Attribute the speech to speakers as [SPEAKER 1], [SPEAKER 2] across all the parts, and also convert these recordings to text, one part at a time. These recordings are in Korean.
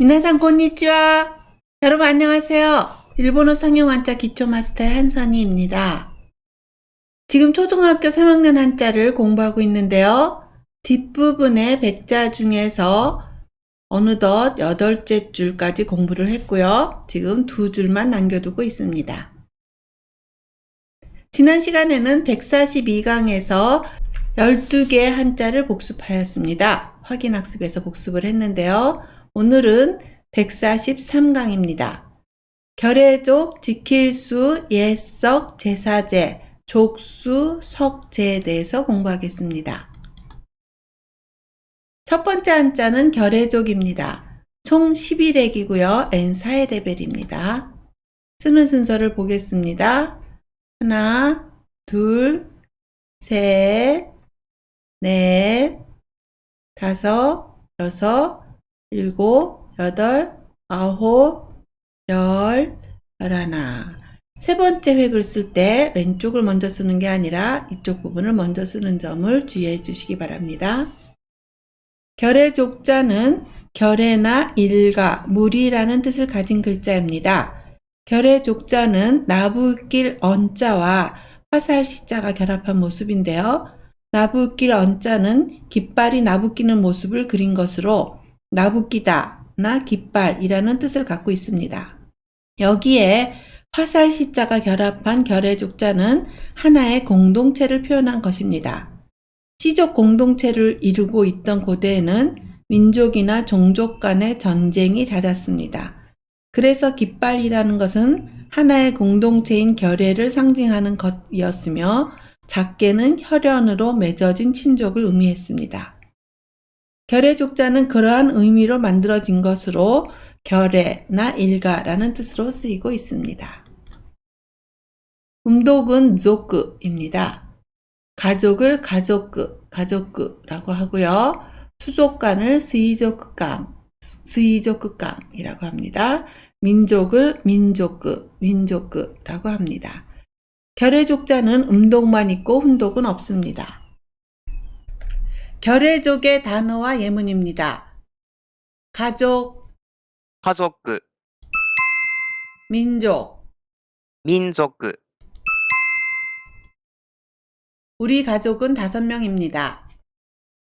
[SPEAKER 1] 미나상 konnichiwa. 여러분 안녕하세요. 일본어 상용 한자 기초 마스터의 한선희입니다. 지금 초등학교 3학년 한자를 공부하고 있는데요. 뒷부분의 백자 중에서 어느덧 여덟째 줄까지 공부를 했고요. 지금 두 줄만 남겨두고 있습니다. 지난 시간에는 142강에서 12개의 한자를 복습하였습니다. 확인 학습에서 복습을 했는데요. 오늘은 143강입니다. 결의족, 지킬수, 예석, 제사제, 족수, 석제에 대해서 공부하겠습니다. 첫 번째 한자는 결의족입니다. 총 11액이고요. N4의 레벨입니다. 쓰는 순서를 보겠습니다. 하나, 둘, 셋, 넷, 다섯, 여섯, 일곱, 여덟, 아홉, 열, 열하나. 세 번째 획을 쓸 때 왼쪽을 먼저 쓰는 게 아니라 이쪽 부분을 먼저 쓰는 점을 주의해 주시기 바랍니다. 결의 족자는 결의나 일가, 물이라는 뜻을 가진 글자입니다. 결의 족자는 나부길 언자와 화살 시자가 결합한 모습인데요. 나부길 언자는 깃발이 나부끼는 모습을 그린 것으로 나부끼다나 깃발이라는 뜻을 갖고 있습니다. 여기에 화살 시자가 결합한 결의 족자는 하나의 공동체를 표현한 것입니다. 시족 공동체를 이루고 있던 고대에는 민족이나 종족 간의 전쟁이 잦았습니다. 그래서 깃발이라는 것은 하나의 공동체인 결의를 상징하는 것이었으며 작게는 혈연으로 맺어진 친족을 의미했습니다. 결의 족자는 그러한 의미로 만들어진 것으로 결의나 일가라는 뜻으로 쓰이고 있습니다. 음독은 조크입니다. 가족을 가족그, 가족그라고 하고요. 수족관을 스이조크강, 스이조크강이라고 합니다. 민족을 민족그, 민족그라고 합니다. 결의 족자는 음독만 있고 훈독은 없습니다. 결의족의 단어와 예문입니다. 가족,
[SPEAKER 2] 家族、
[SPEAKER 1] 민족,
[SPEAKER 2] 民族、
[SPEAKER 1] 우리 가족은 다섯 명입니다.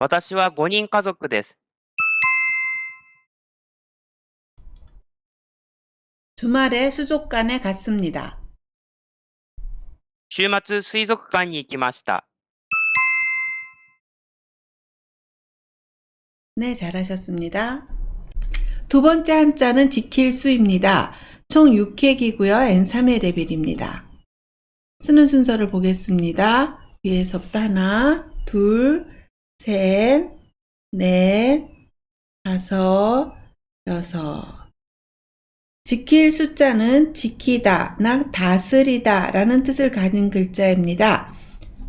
[SPEAKER 2] 私は5人家族です。
[SPEAKER 1] 주말에 수족관에 갔습니다.
[SPEAKER 2] 週末水族館に行きました。
[SPEAKER 1] 네, 잘하셨습니다. 두 번째 한자는 지킬 수입니다. 총 6획이고요. N3의 레벨입니다. 쓰는 순서를 보겠습니다. 위에서부터 하나, 둘, 셋, 넷, 다섯, 여섯. 지킬 숫자는 지키다, 나 다스리다 라는 뜻을 가진 글자입니다.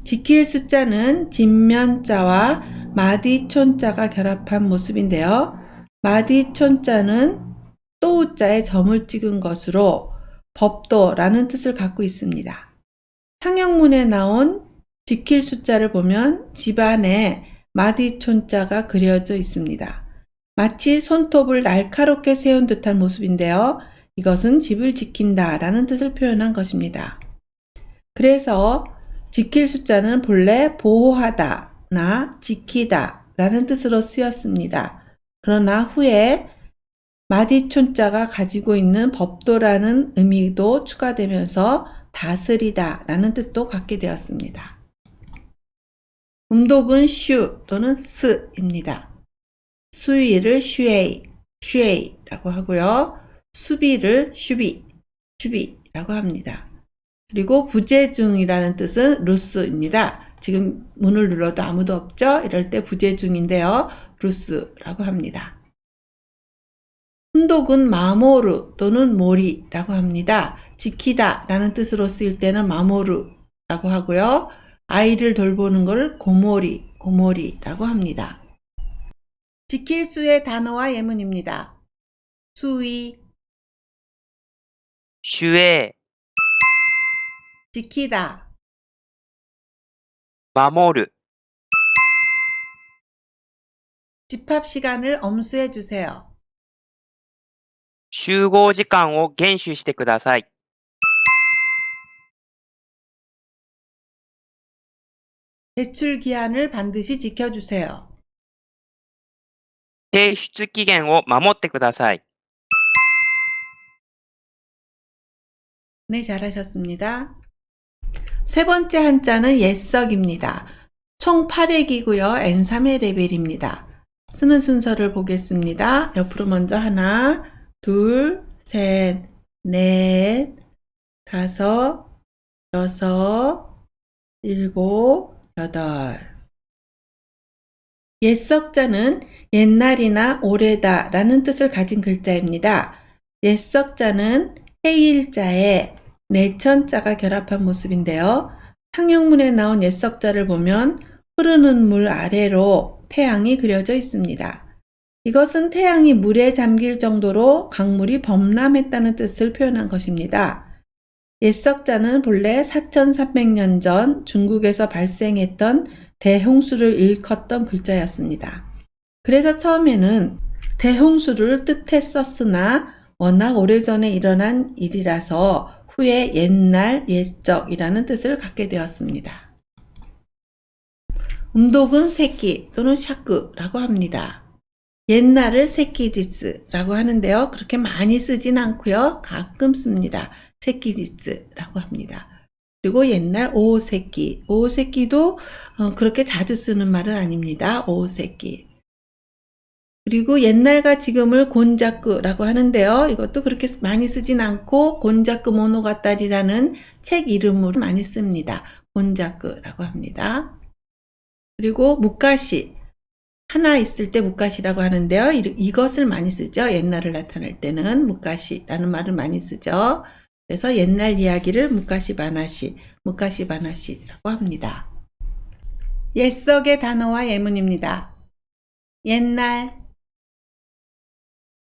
[SPEAKER 1] 지킬 숫자는 진면자와 마디촌자가 결합한 모습인데요. 마디촌자는 또우자에 점을 찍은 것으로 법도라는 뜻을 갖고 있습니다. 상형문에 나온 지킬 숫자를 보면 집안에 마디촌자가 그려져 있습니다. 마치 손톱을 날카롭게 세운 듯한 모습인데요. 이것은 집을 지킨다 라는 뜻을 표현한 것입니다. 그래서 지킬 숫자는 본래 보호하다 나 지키다 라는 뜻으로 쓰였습니다. 그러나 후에 마디촌자가 가지고 있는 법도라는 의미도 추가되면서 다스리다 라는 뜻도 갖게 되었습니다. 음독은 슈 또는 스입니다. 수위를 슈에이, 슈에이라고 하고요. 수비를 슈비, 슈비라고 합니다. 그리고 부재중이라는 뜻은 루스입니다. 지금 문을 눌러도 아무도 없죠? 이럴 때 부재 중인데요. 루스라고 합니다. 훈독은 마모르 또는 모리라고 합니다. 지키다 라는 뜻으로 쓰일 때는 마모르라고 하고요. 아이를 돌보는 걸 고모리, 고모리라고 합니다. 지킬 수의 단어와 예문입니다. 수위,
[SPEAKER 2] 守衛、
[SPEAKER 1] 지키다,
[SPEAKER 2] 守る、
[SPEAKER 1] 집합 시간을 엄수해 주세요.
[SPEAKER 2] 集合時間を厳守してください。
[SPEAKER 1] 제출 기한을 반드시 지켜주세요.
[SPEAKER 2] 提出期限を守ってください。
[SPEAKER 1] 네, 잘하셨습니다. 세 번째 한자는 옛석입니다. 총 8회이고요. N3회 레벨입니다. 쓰는 순서를 보겠습니다. 옆으로 먼저 하나, 둘, 셋, 넷, 다섯, 여섯, 일곱, 여덟. 옛석자는 옛날이나 오래다 라는 뜻을 가진 글자입니다. 옛석자는 해일자에 내천자가 결합한 모습인데요. 상형문에 나온 옛석자를 보면 흐르는 물 아래로 태양이 그려져 있습니다. 이것은 태양이 물에 잠길 정도로 강물이 범람했다는 뜻을 표현한 것입니다. 옛석자는 본래 4300년 전 중국에서 발생했던 대홍수를 일컫던 글자였습니다. 그래서 처음에는 대홍수를 뜻했었으나 워낙 오래전에 일어난 일이라서 후에 옛날, 옛적이라는 뜻을 갖게 되었습니다. 음독은 새끼 또는 샤크라고 합니다. 옛날을 새끼지스라고 하는데요. 그렇게 많이 쓰진 않고요. 가끔 씁니다. 새끼지스라고 합니다. 그리고 옛날 오새끼, 오새끼도 어, 그렇게 자주 쓰는 말은 아닙니다. 오새끼. 그리고 옛날과 지금을 곤자끄라고 하는데요. 이것도 그렇게 많이 쓰진 않고 곤자끄 모노가딸이라는 책 이름으로 많이 씁니다. 곤자끄라고 합니다. 그리고 묵가시 하나 있을 때 묵가시라고 하는데요. 이- 이것을 많이 쓰죠. 옛날을 나타낼 때는 묵가시라는 말을 많이 쓰죠. 그래서 옛날 이야기를 묵가시 바나시, 묵가시 바나시라고 합니다. 옛석의 단어와 예문입니다. 옛날,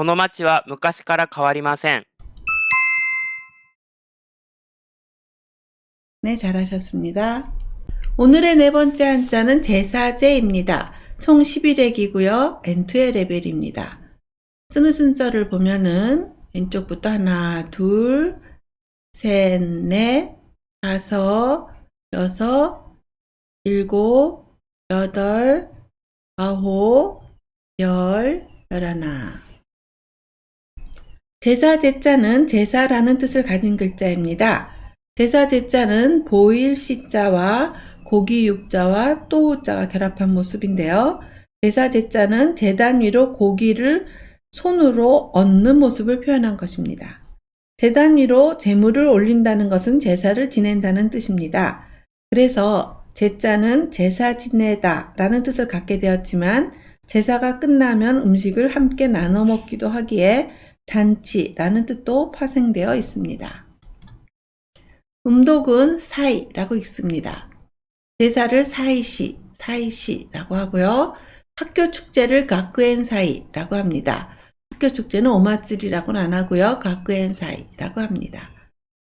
[SPEAKER 2] この町は昔から変わりません。
[SPEAKER 1] 네, 잘하셨습니다. 오늘의 네 번째 한자는 제사제입니다. 총 11회이고요. N2의 레벨입니다. 쓰는 순서를 보면은 왼쪽부터 하나, 둘, 셋, 넷, 다섯, 여섯, 일곱, 여덟, 아홉, 열, 열하나. 제사 제자는 제사라는 뜻을 가진 글자입니다. 제사 제자는 보일 시자와 고기 육자와 또자가 결합한 모습인데요. 제사 제자는 재단 위로 고기를 손으로 얹는 모습을 표현한 것입니다. 재단 위로 재물을 올린다는 것은 제사를 지낸다는 뜻입니다. 그래서 제자는 제사 지내다 라는 뜻을 갖게 되었지만 제사가 끝나면 음식을 함께 나눠 먹기도 하기에 잔치라는 뜻도 파생되어 있습니다. 음독은 사이라고 읽습니다. 제사를 사이시, 사이시라고 하고요. 학교 축제를 가쿠엔 사이라고 합니다. 학교 축제는 오마츠리라고는 안 하고요. 가쿠엔 사이라고 합니다.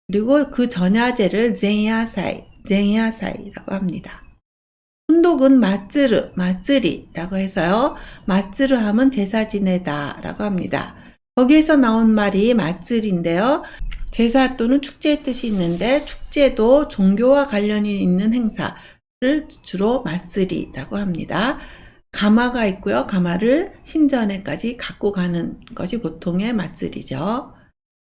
[SPEAKER 1] 그리고 그 전야제를 젠야사이, 젠야사이라고 합니다. 훈독은 마츠르, 마츠리라고 해서요. 마츠르 하면 제사 지내다 라고 합니다. 거기에서 나온 말이 마츠리인데요. 제사 또는 축제의 뜻이 있는데 축제도 종교와 관련이 있는 행사를 주로 마츠리라고 합니다. 가마가 있고요. 가마를 신전에까지 갖고 가는 것이 보통의 마츠리죠.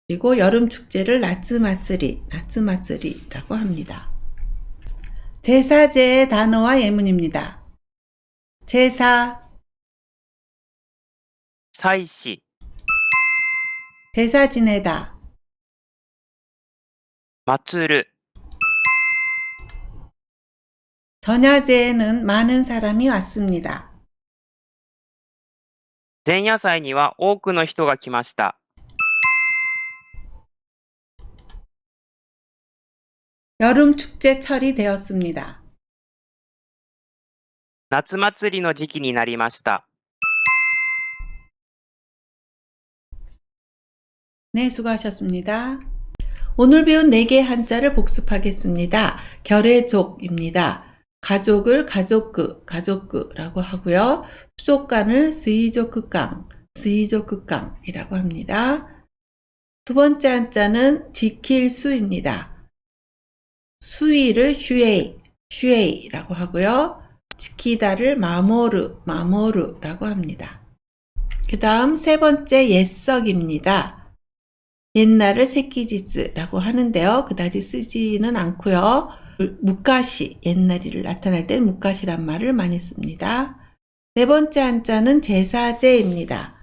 [SPEAKER 1] 그리고 여름 축제를 나츠 마츠리, 나츠 마츠리라고 합니다. 제사제의 단어와 예문입니다. 제사,
[SPEAKER 2] 祭祀、
[SPEAKER 1] 제사 지내다,
[SPEAKER 2] 祭る、
[SPEAKER 1] 전야제에는 많은 사람이 왔습니다.
[SPEAKER 2] 前夜祭には多くの人が来ました。
[SPEAKER 1] 여름 축제철이 되었습니다.
[SPEAKER 2] 夏祭りの時期になりました。
[SPEAKER 1] 네, 수고하셨습니다. 오늘 배운 4개의 한자를 복습하겠습니다. 결의족입니다. 가족을 가족그, 가족그라고 하고요. 수족관을 스이조크강, 스이조크강이라고 합니다. 두 번째 한자는 지킬 수입니다. 수위를 슈에이, 슈에이라고 하고요. 지키다를 마모르, 마모르라고 합니다. 그 다음 세 번째 옛석입니다. 옛날을 새끼짓스라고 하는데요. 그다지 쓰지는 않고요. 묵가시, 옛날이를 나타낼 땐 묵가시란 말을 많이 씁니다. 네 번째 한자는 제사제입니다.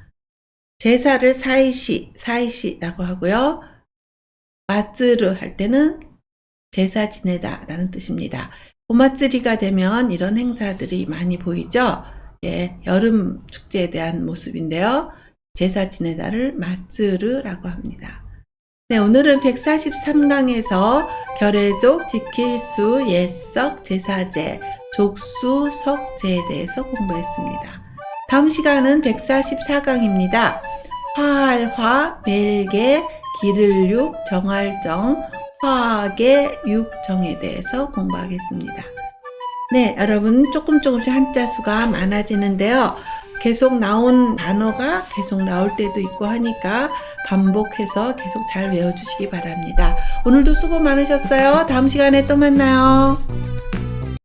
[SPEAKER 1] 제사를 사이시, 사이시라고 하고요. 마츠르 할 때는 제사 지내다 라는 뜻입니다. 오마츠리가 되면 이런 행사들이 많이 보이죠? 예, 여름 축제에 대한 모습인데요. 제사 지내다를 마츠르라고 합니다. 네, 오늘은 143강에서 결의족, 지킬수, 옛석, 제사제, 족수, 석제에 대해서 공부했습니다. 다음 시간은 144강입니다. 화할화, 멜개, 기를육, 정할정, 화학의 육정에 대해서 공부하겠습니다. 네, 여러분 조금 조금씩 한자 수가 많아지는데요. 계속 나온 단어가 계속 나올 때도 있고 하니까 반복해서 계속 잘 외워주시기 바랍니다. 오늘도 수고 많으셨어요. 다음 시간에 또 만나요.